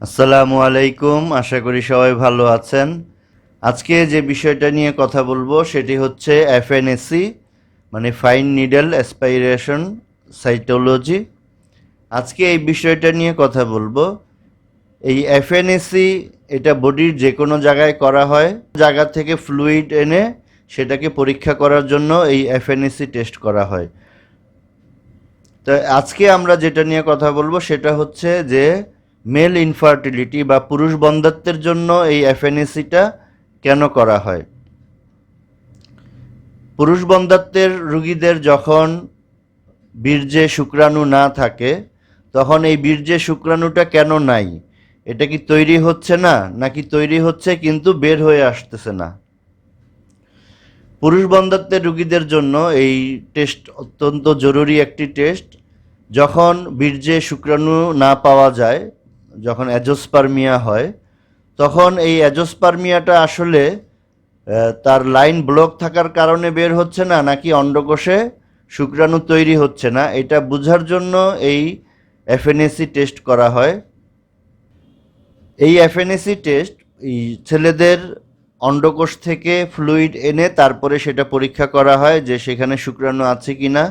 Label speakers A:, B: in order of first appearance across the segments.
A: আসসালামু আলাইকুম, আশা করি সবাই ভালো আছেন। আজকে যে বিষয়টা নিয়ে কথা বলব সেটি হচ্ছে এফএনএসি মানে ফাইন নিডেল অ্যাসপাইরেশন সাইটোলজি। আজকে এই বিষয়টা নিয়ে কথা বলব। এই এফএনএসি এটা বডির যে কোনো জায়গায় করা হয়, জায়গা থেকে ফ্লুইড এনে সেটাকে পরীক্ষা করার জন্য এই এফএনএসি টেস্ট করা হয়। তো আজকে আমরা যেটা নিয়ে কথা বলব সেটা হচ্ছে যে মেল ইনফার্টিলিটি বা পুরুষ বন্ধাত্বের জন্য এই অ্যাফেনেসিটা কেন করা হয়? পুরুষ বন্ধাত্বের রুগীদের যখন বীর্যে শুক্রাণু না থাকে, তখন এই বীর্যে শুক্রাণুটা কেন নাই? এটা কি তৈরি হচ্ছে না, নাকি তৈরি হচ্ছে কিন্তু বের হয়ে আসতেছে না? পুরুষ বন্ধাত্বের রুগীদের জন্য এই টেস্ট অত্যন্ত জরুরি একটি টেস্ট। যখন বীর্যে শুক্রাণু না পাওয়া যায় যখন অ্যাজোস্পার্মিয়া হয়, তখন এই অ্যাজোস্পার্মিয়াটা আসলে তার লাইন ব্লক থাকার কারণে বের হচ্ছে না, নাকি অন্ডকোষে শুক্রাণু তৈরি হচ্ছে না। এটা বোঝার জন্য এই এফএনএসি টেস্ট করা হয়। এই এফএনএসি টেস্ট এই ছেলেদের অন্ডকোষ থেকে ফ্লুইড এনে তারপরে সেটা পরীক্ষা করা হয় যে সেখানে শুক্রাণু আছে কি না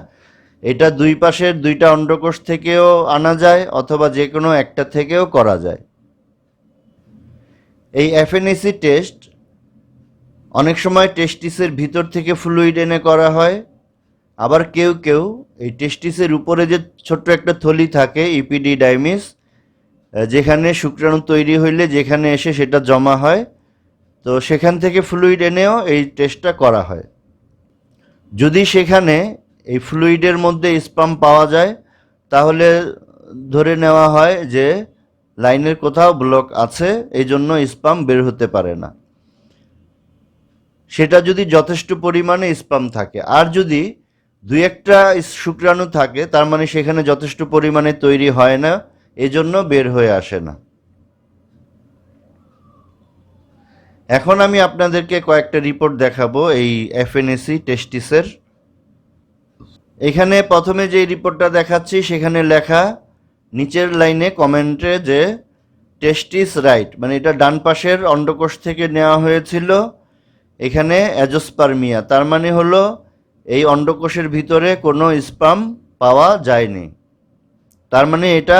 A: এটা দুই পাশের দুইটা অন্ডকোষ থেকেও আনা যায় অথবা যে কোনো একটা থেকেও করা যায়। এই এফএনএসি টেস্ট অনেক সময় টেস্টিসের ভিতর থেকে ফ্লুইড এনে করা হয়। আবার কেউ কেউ এই টেস্টিসের উপরে যে ছোট্ট একটা থলি থাকে ইপিডি ডাইমিস যেখানে শুক্রাণু তৈরি হইলে যেখানে এসে সেটা জমা হয়, তো সেখান থেকে ফ্লুইড এনেও এই টেস্টটা করা হয়। যদি সেখানে এই ফ্লুইডের মধ্যে স্পাম পাওয়া যায়, তাহলে ধরে নেওয়া হয় যে লাইনের কোথাও ব্লক আছে, এই জন্য স্পাম বের হতে পারে না। সেটা যদি যথেষ্ট পরিমাণে স্পাম থাকে, আর যদি দুই একটা শুক্রাণু থাকে, তার মানে সেখানে যথেষ্ট পরিমাণে তৈরি হয় না এজন্য বের হয়ে আসে না। এখন আমি আপনাদেরকে কয়েকটা রিপোর্ট দেখাবো এই এফএনএসি টেস্টিসের এখানে প্রথমে যে রিপোর্টটা দেখাচ্ছি, সেখানে লেখা, নিচের লাইনে কমেন্টে যে টেস্টিস রাইট মানে এটা ডান পাশের অন্ডকোষ থেকে নেওয়া হয়েছিল, এখানে অ্যাজোস্পার্মিয়া, তার মানে হলো এই অন্ডকোষের ভিতরে কোনো স্পাম পাওয়া যায়নি। তার মানে এটা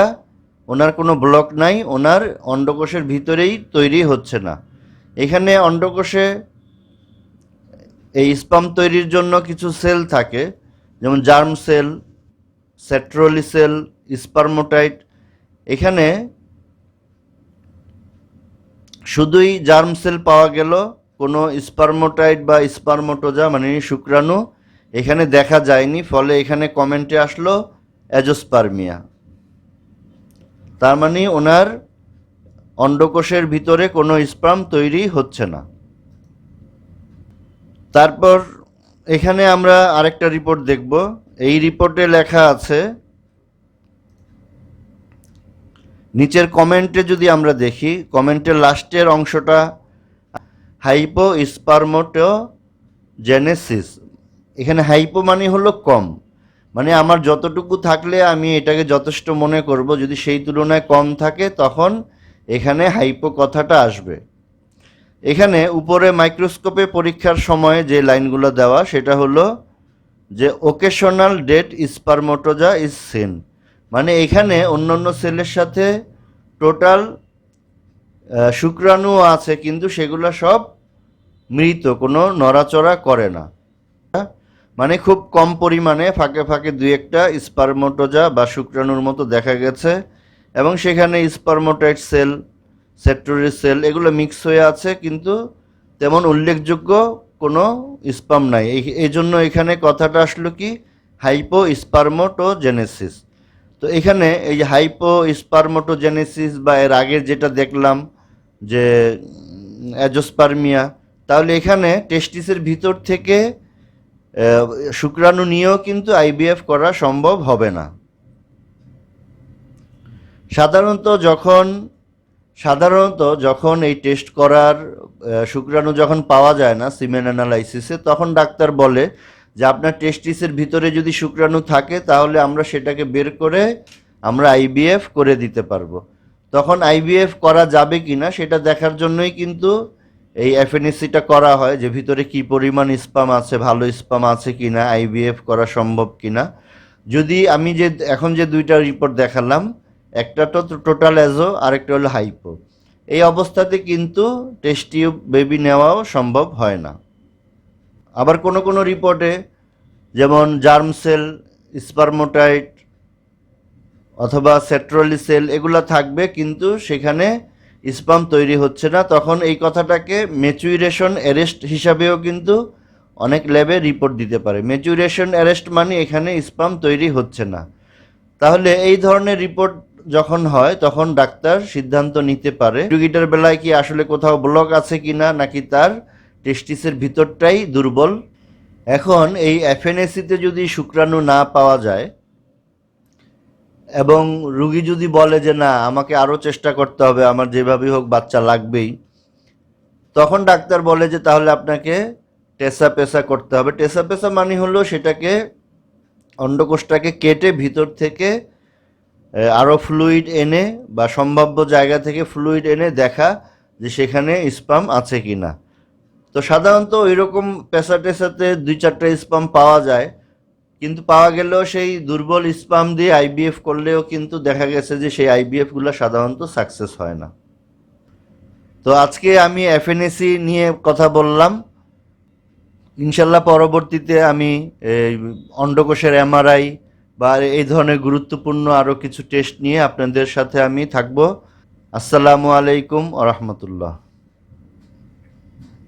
A: ওনার কোনো ব্লক নাই, ওনার অন্ডকোষের ভিতরেই তৈরি হচ্ছে না। এখানে অন্ডকোষে এই স্পাম তৈরির জন্য কিছু সেল থাকে যেমন germ cell Sertoli cell spermatid এখানে শুধুই জার্ম সেল পাওয়া গেল, কোনো স্পার্মোটাইট বা স্পার্মোটোজা মানে শুক্রাণু, এখানে দেখা যায়নি, ফলে এখানে কমেন্টে আসলো অ্যাজোস্পার্মিয়া। তার মানে ওনার অন্ডকোষের ভিতরে কোনো স্পার্ম তৈরি হচ্ছে না। তারপর এখানে আমরা আরেকটা রিপোর্ট দেখব। এই রিপোর্টে লেখা আছে, নিচের কমেন্টে যদি আমরা দেখি কমেন্টের লাস্টের অংশটা হাইপো স্পার্মোটো জেনেসিস এখানে হাইপো মানে হলো কম। মানে আমার যতটুকু থাকলে আমি এটাকে যথেষ্ট মনে করব, যদি সেই তুলনায় কম থাকে, তখন এখানে হাইপো কথাটা আসবে। এখানে উপরে মাইক্রোস্কোপে পরীক্ষার সময় যে লাইনগুলো দেওয়া, সেটা হলো যে occasional dead spermatozoa is seen মানে এখানে অন্যান্য সেলের সাথে টোটাল শুক্রাণু আছে, কিন্তু সেগুলো সব মৃত, কোনো নড়াচড়া করে না। মানে খুব কম পরিমাণে, ফাঁকে ফাঁকে দুই একটা স্পারমোটোজা বা শুক্রাণুর মতো দেখা গেছে। এবং সেখানে স্পারমোটাইট সেল সেক্টরি সেল এগুলো মিক্স হয়ে আছে, কিন্তু তেমন উল্লেখযোগ্য কোনো স্পাম নাই। এই- জন্য এখানে কথাটা আসলো কি? হাইপো স্পার্মোটোজেনেসিস তো এখানে এই যে হাইপো স্পার্মোটোজেনেসিস বা এর আগে যেটা দেখলাম যে অ্যাজোস্পার্মিয়া তাহলে এখানে টেস্টিসের ভিতর থেকে শুক্রাণু নিয়েও কিন্তু আইবিএফ করা সম্ভব হবে না। সাধারণত যখন সাধারণত যখন এই টেস্ট করার শুক্রাণু যখন পাওয়া যায় না সিমেন অ্যানালাইসিসে তখন ডাক্তার বলে যে আপনার টেস্টিসের ভিতরে যদি শুক্রাণু থাকে, তাহলে আমরা সেটাকে বের করে আমরা আইবিএফ করে দিতে পারব। তখন আইভিএফ করা যাবে কি না সেটা দেখার জন্যই কিন্তু এই এফএনএসিটা করা হয় যে ভিতরে কি পরিমাণ স্পাম আছে, ভালো স্পাম আছে কিনা আইভিএফ করা সম্ভব কি না যদি আমি যে, এখন যে দুইটা রিপোর্ট দেখালাম একটা তো টোটাল অ্যাজো আরেকটা হলো হাইপো এই অবস্থাতে কিন্তু টেস্ট টিউব বেবি নেওয়াও সম্ভব হয় না। আবার কোনো কোনো রিপোর্টে যেমন জার্ম সেল স্পারমোটাইট অথবা সেট্রোলি সেল এগুলো থাকবে, কিন্তু সেখানে স্পাম তৈরি হচ্ছে না। তখন এই কথাটাকে ম্যাচুরেশন অ্যারেস্ট হিসাবেও কিন্তু অনেক ল্যাবে রিপোর্ট দিতে পারে। ম্যাচুরেশন অ্যারেস্ট মানে এখানে স্পাম তৈরি হচ্ছে না। তাহলে এই ধরনের রিপোর্ট যখন হয়, তখন ডাক্তার সিদ্ধান্ত নিতে পারে, রুগীটার বেলায় কি আসলে কোথাও ব্লক আছে কিনা, নাকি তার টেস্টিসের ভিতরটাই দুর্বল। এখন এই এফএনএসিতে যদি শুক্রাণু না পাওয়া যায়, এবং রুগী যদি বলে যে, না, আমাকে আরও চেষ্টা করতে হবে, আমার যেভাবেই হোক বাচ্চা লাগবেই, তখন ডাক্তার বলে যে, তাহলে আপনাকে টেসা পেসা করতে হবে। টেসা পেসা মানে হলো সেটাকে, অন্ডকোষটাকে কেটে ভিতর থেকে আরও ফ্লুইড এনে বা সম্ভাব্য জায়গা থেকে ফ্লুইড এনে দেখা যে সেখানে স্পাম আছে কি না তো সাধারণত ওই রকম পেশা টেসাতে দুই চারটা স্পাম পাওয়া যায়, কিন্তু পাওয়া গেলেও সেই দুর্বল স্পাম দিয়ে আইবিএফ করলেও কিন্তু দেখা গেছে যে সেই আইবিএফগুলো সাধারণত সাকসেস হয় না। তো আজকে আমি এফএনএসি নিয়ে কথা বললাম। ইনশাল্লাহ পরবর্তীতে আমি অন্ডকোষের এমআরআই বা এই ধরনের গুরুত্বপূর্ণ আরও কিছু টেস্ট নিয়ে আপনাদের সাথে আমি থাকব। আসসালামু আলাইকুম আ রহমতুল্লাহ।